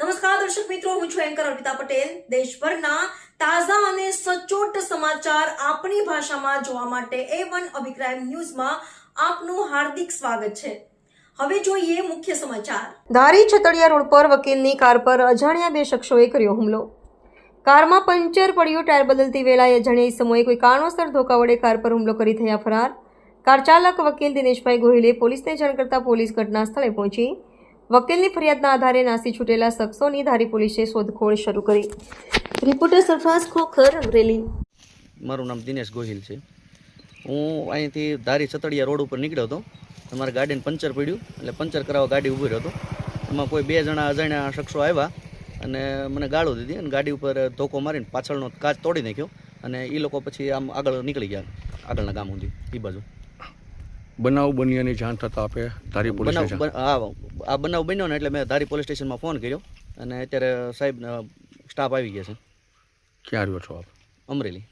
નમસ્કાર, દર્શક મિત્રો, હું છું એન્કર અર્પિતા પટેલ. દેશભરના તાજા અને સચોટ સમાચાર આપણી ભાષામાં જોવા માટે એ વન અભિપ્રાય ન્યૂઝમાં આપનું હાર્દિક સ્વાગત છે. હવે જોઈએ મુખ્ય સમાચાર. ધારી છતડિયા રોડ પર વકીલની કાર પર અજાણ્યા બે શખ્સોએ કર્યો હુમલો. કારમાં પંચર પડ્યું ટાયર બદલતી વેળાએ અજાણ્યા સમયે કોઈ કારણોસર ધોકા વડે કાર પર હુમલો કરી થયા ફરાર. કાર ચાલક વકીલ દિનેશભાઈ ગોહિલે પોલીસને જાણ કરતા પોલીસ ઘટના સ્થળે પહોંચી. વકીલની ફરિયાદના આધારે નાસી છૂટેલા શખ્સોની ધારી પોલીસે શોધખોળ શરૂ કરી. રિપોર્ટર સરફરાઝ ખોખર, અમરેલી. મારું નામ દિનેશ ગોહિલ છે. હું અહીંથી ધારી છતડિયા રોડ ઉપર નીકળ્યો હતો. તમારા ગાડીને પંચર પડ્યું, એટલે પંચર કરાવવા ગાડી ઊભી રહ્યો હતો એમાં કોઈ બે જણા અજાણ્યા શખ્સો આવ્યા અને મને ગાળો દીધી અને ગાડી ઉપર ધોકો મારીને પાછળનો કાચ તોડી નાખ્યો અને એ લોકો પછી આમ આગળ નીકળી ગયા, આગળના ગામ સુધી એ બાજુ. બનાવ બન્યાની જાણ થતાં આપે. Dhari police station. આ આ બનાવ બન્યો ને એટલે મેં ધારી પોલીસ સ્ટેશનમાં ફોન કર્યો અને અત્યારે સાહેબ સ્ટાફ આવી ગયા છે. ક્યાં આવ્યો છો આપ? અમરેલી.